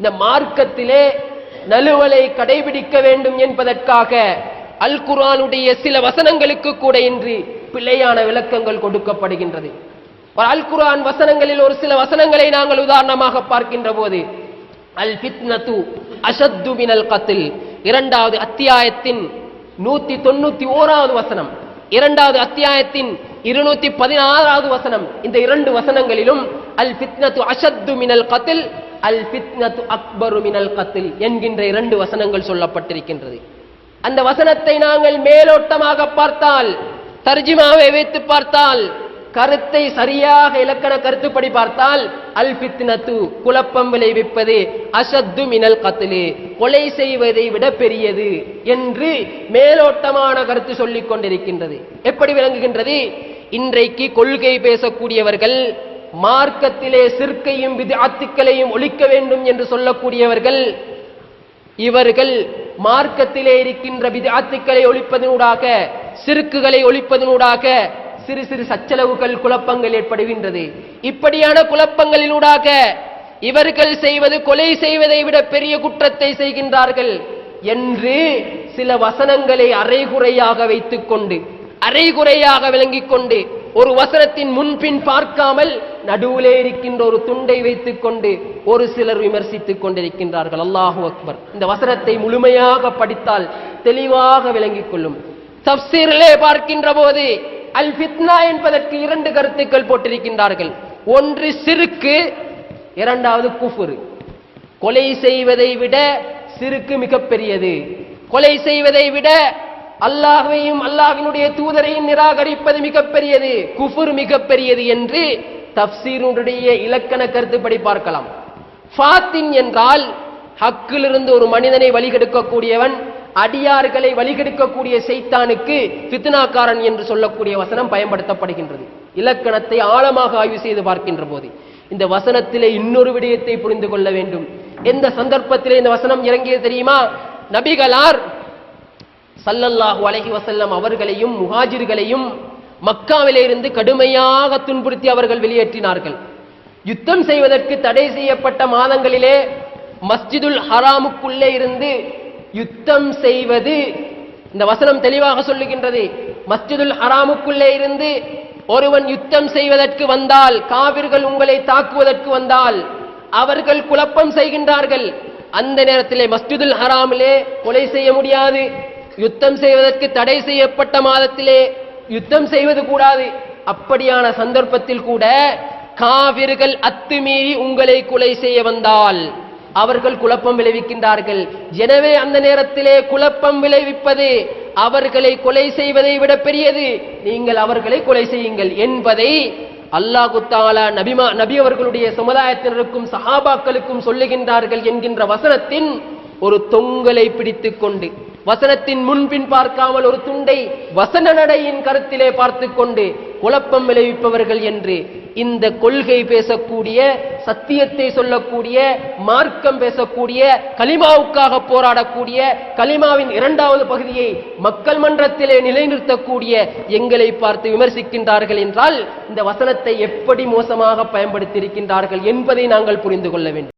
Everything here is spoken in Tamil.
இந்த மார்க்கத்திலே நலுவலை கடைபிடிக்க வேண்டும் என்பதற்காக அல் குரானுடைய சில வசனங்களுக்கு கூட இன்று பிழையான விளக்கங்கள் கொடுக்கப்படுகின்றது. அல் குரான் வசனங்களில் ஒரு சில வசனங்களை நாங்கள் உதாரணமாக பார்க்கின்ற போது அல் பித்னத்து அஷத்து மினல் கத்தில் இரண்டாவது அத்தியாயத்தின் நூத்தி தொண்ணூத்தி ஓராவது வசனம் இரண்டாவது அத்தியாயத்தின் இருநூத்தி பதினாறாவது வசனம் இந்த இரண்டு வசனங்களிலும் அல் பித்னத்து அஷத்து மினல் கத்தில் அல் ஃபித்னத்து அக்பரு மினல் கத்தில் என்கின்ற இரண்டு வசனங்கள் சொல்லப்பட்டிருக்கின்றது. அந்த வசனத்தை நாங்கள் மேலோட்டமாக பார்த்தால் தர்ஜிமாவை வைத்து பார்த்தால் கருத்தை சரியாக இலக்கண கருத்துப்படி பார்த்தால் அல் ஃபித்னத்து குழப்பம் விளைவிப்பது அசத்து மினல் கத்திலு கொலை செய்வதை விட பெரியது என்று மேலோட்டமான கருத்து சொல்லிக் கொண்டிருக்கின்றது. எப்படி விளங்குகின்றது? இன்றைக்கு கொள்கை பேசக்கூடியவர்கள் மார்க்கத்திலே சிற்கையும் விதாத்துக்களையும் ஒழிக்க வேண்டும் என்று சொல்லக்கூடியவர்கள் இவர்கள் மார்க்கத்திலே இருக்கின்ற விதாத்துக்களை ஒழிப்பதனூடாக சிறுக்குகளை ஒழிப்பதனூடாக சிறு சிறு சச்சலவுகள் குழப்பங்கள் ஏற்படுகின்றது. இப்படியான குழப்பங்களினூடாக இவர்கள் செய்வது கொலை செய்வதை விட பெரிய குற்றத்தை செய்கின்றார்கள் என்று சில வசனங்களை அரைகுறையாக வைத்துக் கொண்டு அரைகுறையாக விளங்கிக் கொண்டு ஒரு வசனத்தின் முன்பின் பார்க்காமல் நடுவிலே இருக்கின்ற ஒரு துண்டை வைத்துக் கொண்டு ஒரு சிலர் விமர்சித்துக் கொண்டிருக்கின்றார்கள். அல்லாஹு அக்பர். இந்த வசனத்தை முழுமையாக படித்தால் தெளிவாக விளங்கிக் கொள்ளும். தப்சீரிலே பார்க்கின்ற போது அல் ஃபித்னா என்பதற்கு இரண்டு கருத்துக்கள் போட்டிருக்கின்றார்கள். ஒன்று சிறுக்கு இரண்டாவது குஃபுரு. கொலை செய்வதை விட சிறுக்கு மிகப்பெரியது. கொலை செய்வதை விட அல்லாஹையும் அல்லாஹினுடைய தூதரையும் நிராகரிப்பது மிகப்பெரியது குஃபுர் மிகப்பெரியது என்று தப்சீருடைய இலக்கண கருத்துப்படி பார்க்கலாம். ஃபாத்தின் என்றால் ஹக்கிலிருந்து ஒரு மனிதனை வழிகெடுக்கக்கூடியவன் அடியார்களை வழிகெடுக்கக்கூடிய செய்தானுக்கு பித்னாக்காரன் என்று சொல்லக்கூடிய வசனம் பயன்படுத்தப்படுகின்றது. இலக்கணத்தை ஆழமாக ஆய்வு செய்து பார்க்கின்ற போது இந்த வசனத்திலே இன்னொரு விடயத்தை புரிந்து கொள்ள வேண்டும். எந்த சந்தர்ப்பத்திலே இந்த வசனம் இறங்கியது தெரியுமா? நபிகளார் சல்லல்லாஹு அலஹி வசல்லம் அவர்களையும் முஹாஜிர்களையும் மக்காவிலிருந்து கடுமையாக துன்புறுத்தி அவர்கள் வெளியேற்றினார்கள். யுத்தம் செய்வதற்கு தடை செய்யப்பட்ட மாதங்களிலே மஸ்ஜிதுல் ஹராமுக்குள்ளே இருந்து யுத்தம் செய்வது இந்த வசனம் தெளிவாக சொல்லுகின்றது. மஸ்ஜிதுல் ஹராமுக்குள்ளே இருந்து ஒருவன் யுத்தம் செய்வதற்கு வந்தால் காவிர்கள் உங்களை தாக்குவதற்கு வந்தால் அவர்கள் குழப்பம் செய்கின்றார்கள். அந்த நேரத்திலே மஸ்ஜிதுல் ஹராமிலே கொலை செய்ய முடியாது. யுத்தம் செய்வதற்கு தடை செய்யப்பட்ட மாதத்திலே யுத்தம் செய்வது கூடாது. அப்படியான சந்தர்ப்பத்தில் கூட காவிர்கள் அத்துமீறி உங்களை கொலை செய்ய வந்தால் அவர்கள் குழப்பம் விளைவிக்கின்றார்கள். எனவே அந்த நேரத்திலே குழப்பம் விளைவிப்பது அவர்களை கொலை செய்வதை விட பெரியது. நீங்கள் அவர்களை கொலை செய்யுங்கள் என்பதை அல்லாஹு தாலா நபிமா நபி அவர்களுடைய சமுதாயத்தினருக்கும் சஹாபாக்களுக்கும் சொல்லுகின்றார்கள் என்கின்ற வசனத்தின் ஒரு தொங்கலை பிடித்துக் கொண்டு வசனத்தின் முன்பின் பார்க்காமல் ஒரு துண்டை வசன நடையின் கருத்திலே பார்த்து கொண்டு குழப்பம் விளைவிப்பவர்கள் என்று இந்த கொள்கை பேசக்கூடிய சத்தியத்தை சொல்லக்கூடிய மார்க்கம் பேசக்கூடிய கலிமாவுக்காக போராடக்கூடிய கலிமாவின் இரண்டாவது பகுதியை மக்கள் மன்றத்திலே நிலைநிறுத்தக்கூடிய எங்களை பார்த்து விமர்சிக்கின்றார்கள் என்றால் இந்த வசனத்தை எப்படி மோசமாக பயன்படுத்தியிருக்கின்றார்கள் என்பதை நாங்கள் புரிந்து கொள்ள வேண்டும்.